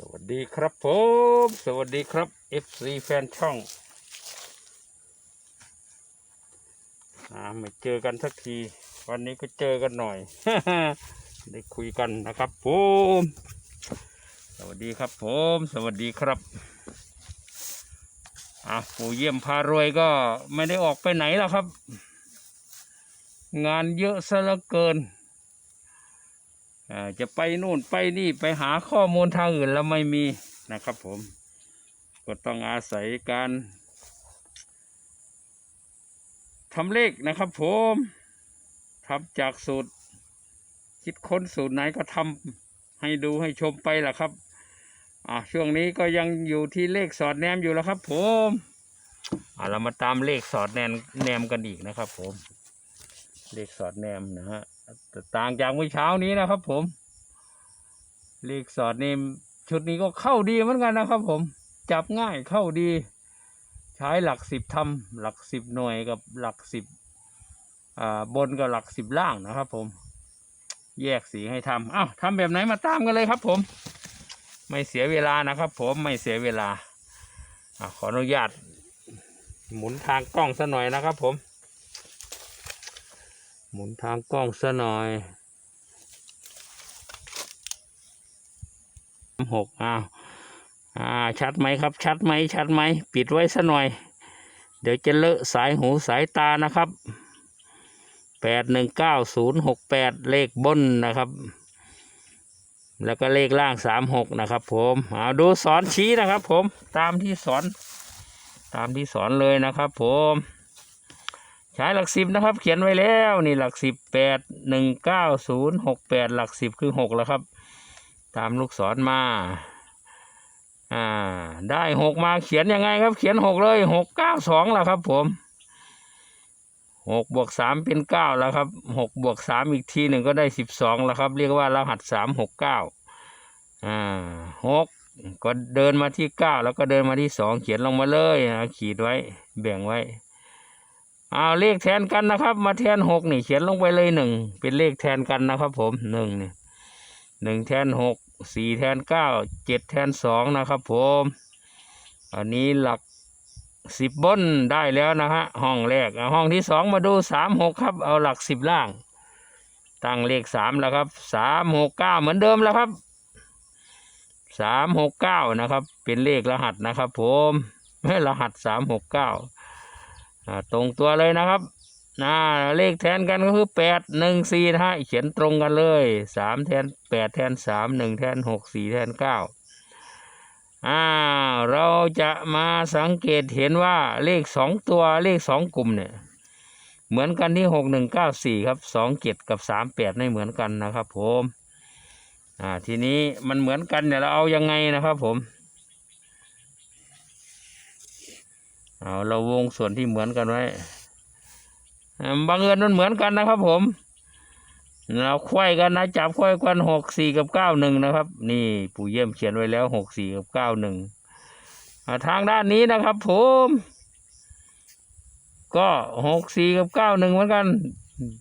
สวัสดีครับผม สวัสดีครับ FC แฟนช่องอ่าไม่เจอกันสักที วันนี้ก็เจอกันหน่อย ได้คุยกันนะครับผม สวัสดีครับผม สวัสดีครับอะปู่เยี่ยมพารวยก็ไม่ได้ออกไปไหนแล้วครับ งานเยอะซะเหลือเกิน จะไปนู่นไปนี่ไปหาข้อมูลทางอื่นแล้วไม่มีนะครับผม ก็ต้องอาศัยการทำเลขนะครับผมทำจากสูตร คิดค้นสูตรไหนก็ทำให้ดูให้ชมไปล่ะครับอ่าช่วงนี้ก็ยังอยู่ที่เลขสอดแนมอยู่แล้วครับ ผมอ่าเรามาตามเลขสอดแนมแนมกันอีกนะครับ ผม เลขสอดแนมนะฮะ ต่ต่างจากเมื่อเช้านี้นะครับ ผมเลขสอดนี่ชุดนี้ก็เข้าดีเหมือนกันนะครับ ผม จับง่ายเข้าดี ใช้หลักสิบทำหลักสิบหน่วยกับหลักสิบอ่าบนกับหลักสิบล่างนะครับ ผม แยกสีให้ทำอ้าวทำแบบไหนมาตามกันเลยครับ ผม ไม่เสียเวลานะครับ ผมไม่เสียเวลาอขออนุญาตหมุนทางกล้องซะหน่อยนะครับ ผม หมุนทางกล้องซะหน่อยหกอ้าวอ่า ชัดไหมครับ ชัดไหมชัดไหม ปิดไว้ซะหน่อย เดี๋ยวจะเลอะสายหูสายตานะครับแปดหนึ่งเก้าศูนย์หกแปดเลขบนนะครับ แล้วก็เลขล่างสามหกนะครับ ผมเอาดูสอนชี้นะครับ ผมตามที่สอน ตามที่สอนเลยนะครับ ผม ใช้หลักสิบนะครับ เขียนไว้แล้วนี่หลักสิบแปดหนึ่งเก้าศูนย์หกแปดหลักสิบคือหกแล้วครับ ตามลูกศรมา อ่า ได้หกมาเขียนยังไงครับ เขียนหกเลยหกเก้าสองแล้วครับ ผมหกบวกสามเป็นเก้าแล้วครับหกบวกสามอีกทีหนึ่งก็ได้สิบสองแล้วครับ เรียกว่ารหัสสามหกเก้าอ่าหกก็เดินมาที่เก้าแล้วก็เดินมาที่สองเขียนลงมาเลยนะขีดไว้แบ่งไว้ เอาเลขแทนกันนะครับ มาแทนหกนี่ เขียนลงไปเลยหนึ่งเป็นเลขแทนกันนะครับ ผมหนึ่งเนี่ยหนึ่งแทนหกสี่แทนเก้าเจ็ดแทนสองนะครับ ผมอันนี้หลักสิบบนได้แล้วนะฮะห้องแรกห้องที่สองมาดูสามหกครับ เอาหลักสิบล่าง ตั้งเลขสามแล้วครับสามหกเก้าเหมือนเดิมแล้วครับสามหกเก้านะครับ เป็นเลขรหัสนะครับ ผมรหัสสามหกเก้า ตรงตัวเลยนะครับนะเลขแทนกันก็คือแปดหนึ่งสี่นะฮะเขียนตรงกันเลยสามแทนแปดแทนสามหนึ่งแทนหกสี่แทนเก้าอ่าเราจะมาสังเกตเห็นว่าเลขสองตัวเลขสองกลุ่มเนี่ย เหมือนกันที่หกหนึ่งเก้าสี่ครับสองเจ็ดกับสามแปดไม่เหมือนกันนะครับผมอ่าทีนี้มันเหมือนกันเนี่ยเราเอายังไงนะครับผม เอาเราวงส่วนที่เหมือนกันไว้อ่าบังเอิญมันเหมือนกันนะครับ ผม เราควายกันนะจับควายกันหกสี่กับเก้าหนึ่งนะครับ นี่ปู่เยี่ยมเขียนไว้แล้วหกสี่กับเก้าหนึ่งทางด้านนี้นะครับ ผม ก็หกสี่กับเก้าหนึ่งเหมือนกัน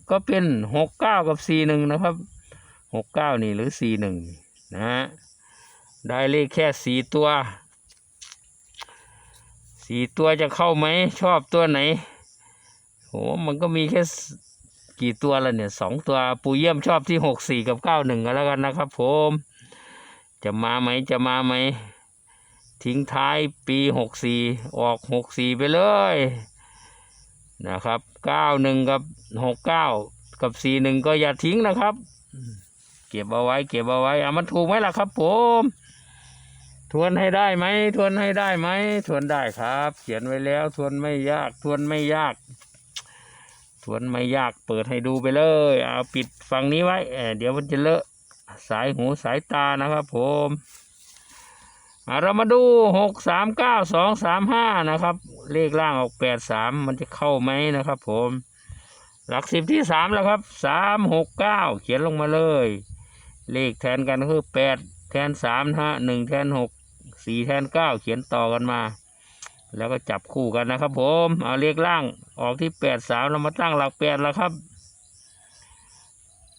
ก็เป็นหกเก้ากับสี่หนึ่งนะครับหกเก้านี่หรือสี่หนึ่งนะฮะได้เลขแค่สี่ตัว สี่ตัวจะเข้าไหม ชอบตัวไหนโหมันก็มีแค่กี่ตัวละเนี่ยสองตัวปูเยี่ยมชอบที่หกสี่กับเก้าหนึ่งก็แล้วกันนะครับ ผม จะมาไหมจะมาไหม ทิ้งท้ายปีหกสี่ออกหกสี่ไปเลยนะครับเก้าหนึ่งกับหกเก้ากับสี่หนึ่งก็อย่าทิ้งนะครับ เก็บเอาไว้เก็บเอาไว้อามันถูกไหมล่ะครับ ผม ทวนให้ได้ไหมทวนให้ได้ไหมทวนได้ครับ เขียนไว้แล้ว ทวนไม่ยาก ทวนไม่ยาก ทวนไม่ยากเปิดให้ดูไปเลย เอาปิดฝั่งนี้ไว้เดี๋ยวมันจะเลอะสายหูสายตานะครับผมอะเรามาดูหกสามเก้าสองสามห้านะครับ เลขล่างออกแปดสามมันจะเข้าไหมนะครับ ผม หลักสิบที่สามแล้วครับสามหกเก้าเขียนลงมาเลย เลขแทนกันก็คือแปดแทนสามนะฮะหนึ่งแทนหก สี่แทนเก้าเขียนต่อกันมา แล้วก็จับคู่กันนะครับ ผมเอาเลขล่างออกที่แปดสามเรามาตั้งหลักแปดแล้วครับ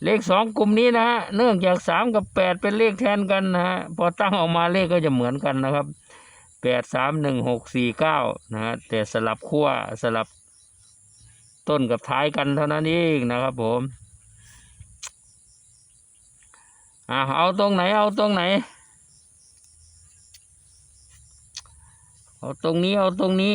เลขสองกลุ่มนี้นะฮะเนื่องจากสามกับแปดเป็นเลขแทนกันนะฮะพอตั้งออกมาเลขก็จะเหมือนกันนะครับแปดสามหนึ่งหกสี่เก้านะฮะแต่สลับขั้วสลับต้นกับท้ายกันเท่านั้นเองนะครับผมอ่าเอาตรงไหนเอาตรงไหน เอาตรงนี้เอาตรงนี้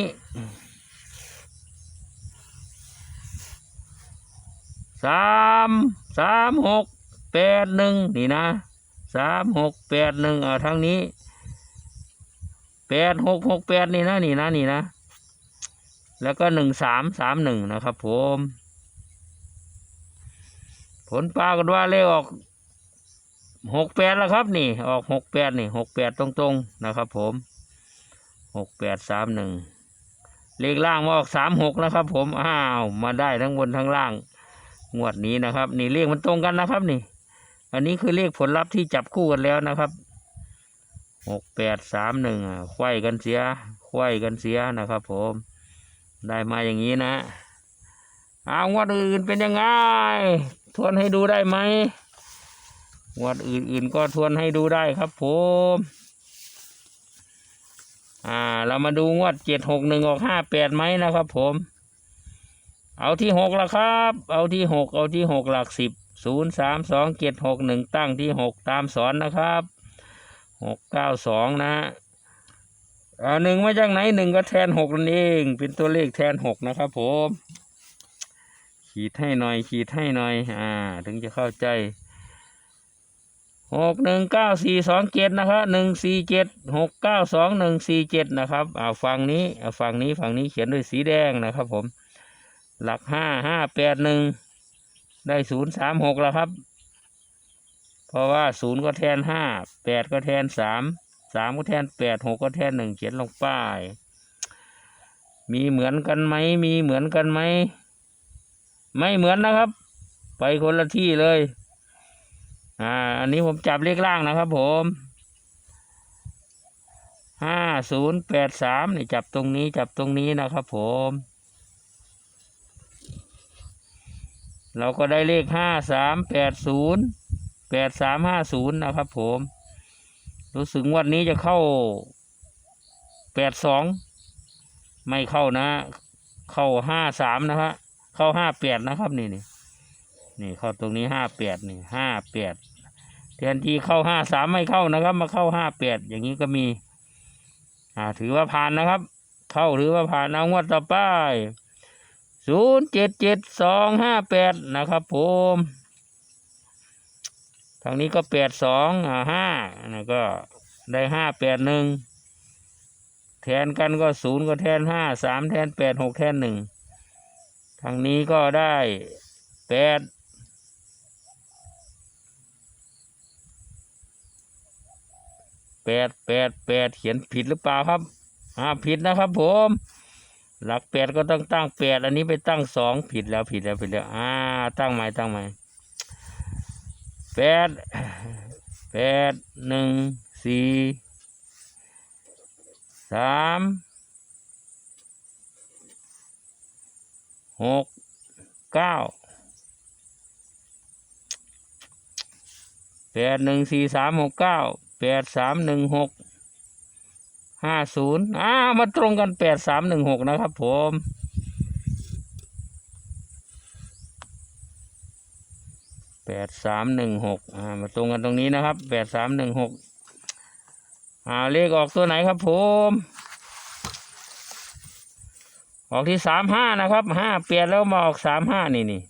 สามสามหกแปดหนึ่งนี่นะสามหกแปดหนึ่งเอาทางนี้แปดหกหกแปดนี่นะนี่นะนี่นะ แล้วก็หนึ่งสามสามหนึ่งนะครับผม ผลปรากฏว่าเลขออกหกแปดแล้วครับนี่ ออกหกแปดนี่หกแปดตรงๆนะครับผม หกแปดสามหนึ่งเลขล่างมาออกสามหกนะครับ ผมอ้าวมาได้ทั้งบนทั้งล่าง งวดนี้นะครับ นี่เลขมันตรงกันนะครับนี่ อันนี้คือเลขผลลัพธ์ที่จับคู่กันแล้วนะครับหกแปดสามหนึ่งไขว้กันเสียไขว้กันเสียนะครับ ผมได้มาอย่างนี้นะเอางวดอื่นเป็นยังไงทวนให้ดูได้ไหมงวดอื่นๆก็ทวนให้ดูได้ครับผม อ่า เรามาดูงวดเจ็ดหกหนึ่งออกห้าแปดไหมนะครับ ผม เอาที่หกละครับ เอาที่หกเอาที่หกหลักสิบศูนย์สามสองเจ็ดหกหนึ่งตั้งที่หกตามสอนนะครับหกเก้าสองนะอ่าหนึ่งมาจากไหนหนึ่งก็แทนหกนั่นเอง เป็นตัวเลขแทนหกนะครับ ผม ขีดให้หน่อยขีดให้หน่อย อ่า ถึงจะเข้าใจ หกหนึ่งเก้าสี่สองเจ็ดนะครับหนึ่งสี่เจ็ดหกเก้าสองหนึ่งสี่เจ็ดนะครับอ่าฝั่งนี้อ่าฝั่งนี้ฝั่งนี้เขียนด้วยสีแดงนะครับผม หลักห้าห้าแปดหนึ่งได้ศูนย์สามหกแล้วครับ เพราะว่าศูนย์ก็แทนห้าแปดก็แทนสามสามก็แทนแปดหกก็แทนหนึ่งเขียนลงป้าย มีเหมือนกันไหมมีเหมือนกันไหมไม่เหมือนนะครับ ไปคนละที่เลย อ่า อันนี้ผมจับเลขล่างนะครับผมห้าศูนย์แปดสามนี่จับตรงนี้จับตรงนี้นะครับผม เราก็ได้เลขห้าสามแปดศูนย์แปดสามห้าศูนย์นะครับผม รู้สึกวันนี้จะเข้าแปดสองไม่เข้านะ เข้าห้าสามนะฮะเข้าห้าแปดนะครับนี่นี่นี่เข้าตรงนี้ห้าแปดนี่ห้าแปด ทนที่เข้าห้าสามไม่เข้านะครับ มาเข้าห้าแปดอย่างนี้ก็มี อ่า ถือว่าผ่านนะครับ เข้าถือว่าผ่านเอางวดต่อไปศูนย์เจ็ดเจ็ดสองห้าแปดนะครับผมทางนี้ก็แปดสองอ่าห้านะก็ได้ห้าแปดหนึ่งแทนกันก็ศูนย์ก็แทนห้าสามแทนแปดหกแทนหนึ่งทางนี้ก็ได้แปด แปดแปดแปดเขียนผิดหรือเปล่าครับ อ่าผิดนะครับ ผม หลักแปดก็ต้องตั้งแปดอันนี้ไปตั้งสองผิดแล้วผิดแล้วผิดแล้ว อ่า ตั้งใหม่ตั้งใหม่แปดแปดหนึ่งสี่สามหกเก้าแปดหนึ่งสี่สามหกเก้า แปดสามหนึ่งหกห้าศูนย์อ่ามาตรงกันแปดสามหนึ่งหกนะครับผมแปดสามหนึ่งหกอ่ามาตรงกันตรงนี้นะครับแปดสามหนึ่งหกอ่าเลขออกตัวไหนครับผมออกที่สามห้านะครับห้าเปลี่ยนแล้วมาออกสามห้านี่นี่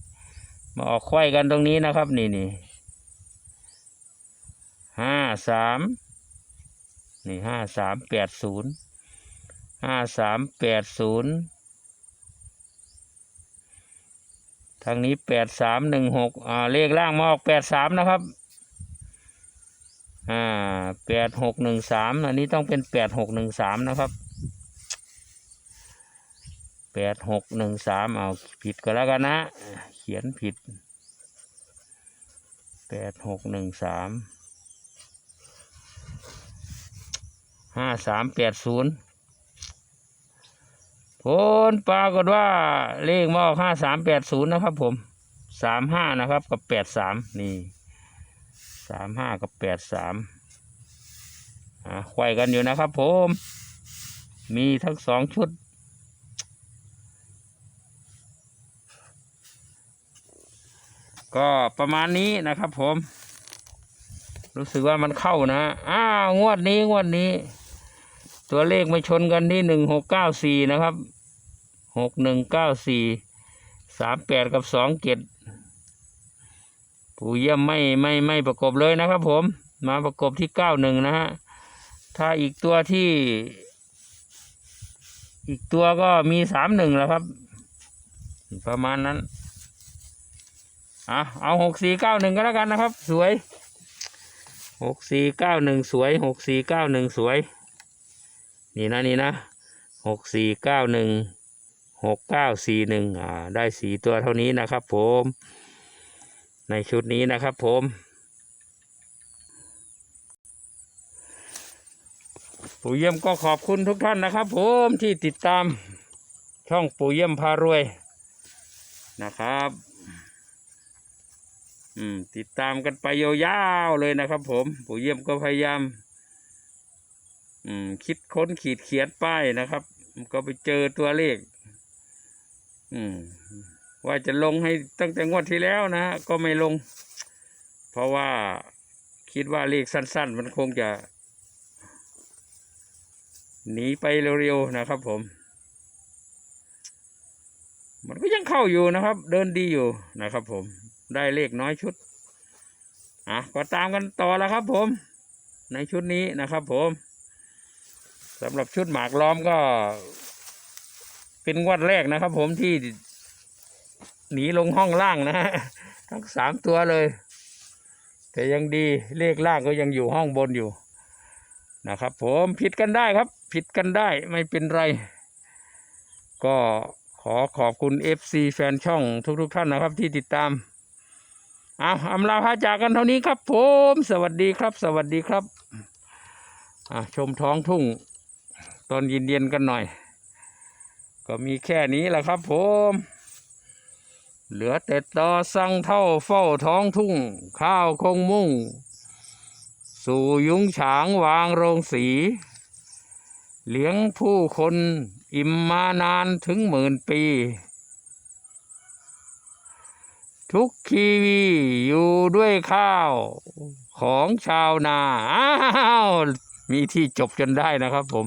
มาออกไขว้กันตรงนี้นะครับ นี่นี่ ห้าสามนี่ห้าสามแปดศูนย์ห้าสามแปดศูนย์ทางนี้แปดสามหนึ่งหกอ่าเลขล่างมาออกแปดสามนะครับอ่าแปดหกหนึ่งสามอันนี้ต้องเป็นแปดหกหนึ่งสามนะครับแปดหกหนึ่งสามเอาผิดก็แล้วกันนะ เขียนผิดแปดหกหนึ่งสาม ห้าสามแปดศูนย์ผลปรากฏว่าเลขมออกห้าสามแปดศูนย์นะครับผมสามห้านะครับกับแปดสามนี่สามห้ากับแปดสามอ่าไขว้กันอยู่นะครับผม มีทั้งสองชุดก็ประมาณนี้นะครับผม รู้สึกว่ามันเข้านะอ้าวงวดนี้ งวดนี้ ตัวเลขไม่ชนกันที่หนึ่งหกเก้าสี่นะครับหกหนึ่งเก้าสี่สามแปดกับสองเจ็ดปู่เยี่ยมไม่ไม่ไม่ประกบเลยนะครับ ผม มาประกบที่เก้าหนึ่งนะฮะถ้าอีกตัวที่ อีกตัวก็มีสามหนึ่งแล้วครับ ประมาณนั้นอะเอาหกสี่เก้าหนึ่งก็แล้วกันนะครับ สวยหกสี่เก้าหนึ่งสวยหกสี่เก้าหนึ่งสวย นี่นะนี่นะหกสี่เก้าหนึ่งหกเก้าสี่หนึ่งอ่าได้สี่ตัวเท่านี้นะครับผม ในชุดนี้นะครับผมปู่เยี่ยมก็ขอบคุณทุกท่านนะครับผมที่ติดตามช่องปู่เยี่ยมพารวยนะครับอืมติดตามกันไปยาวๆเลยนะครับผมปู่เยี่ยมก็พยายาม อืม คิดค้นขีดเขียนป้ายนะครับ ก็ไปเจอตัวเลข อืม ว่าจะลงให้ตั้งแต่งวดที่แล้วนะก็ไม่ลง เพราะว่าคิดว่าเลขสั้น ๆ มันคงจะหนีไปเร็วๆนะครับ ผม มันก็ยังเข้าอยู่นะครับ เดินดีอยู่นะครับผม ได้เลขน้อยชุด อะ ก็ตามกันต่อแล้วครับผม ในชุดนี้นะครับผม สำหรับชุดหมากล้อมก็ เป็นงวดแรกนะครับ ผมที่หนีลงห้องล่างนะฮะทั้งสามตัวเลย แต่ยังดีเลขล่างก็ยังอยู่ห้องบนอยู่นะครับ ผมผิดกันได้ครับ ผิดกันได้ไม่เป็นไร ก็ขอขอบคุณ FC แฟนช่องทุกๆท่านนะครับ ที่ติดตามเอาอำลาพาจากกันเท่านี้ครับ ผม สวัสดีครับ สวัสดีครับชมท้องทุ่ง ตอนเย็นๆกันหน่อย ก็มีแค่นี้แหละครับผม เหลือแต่ต่อสั่งเท่าเฝ้าท้องทุ่ง ข้าวคงมุ่ง สู่ยุ้งฉางวางโรงสี เลี้ยงผู้คนอิ่มมานานถึงหมื่นปี ทุกคีวีอยู่ด้วยข้าว ของชาวนา อ้าว มีที่จบจนได้นะครับผม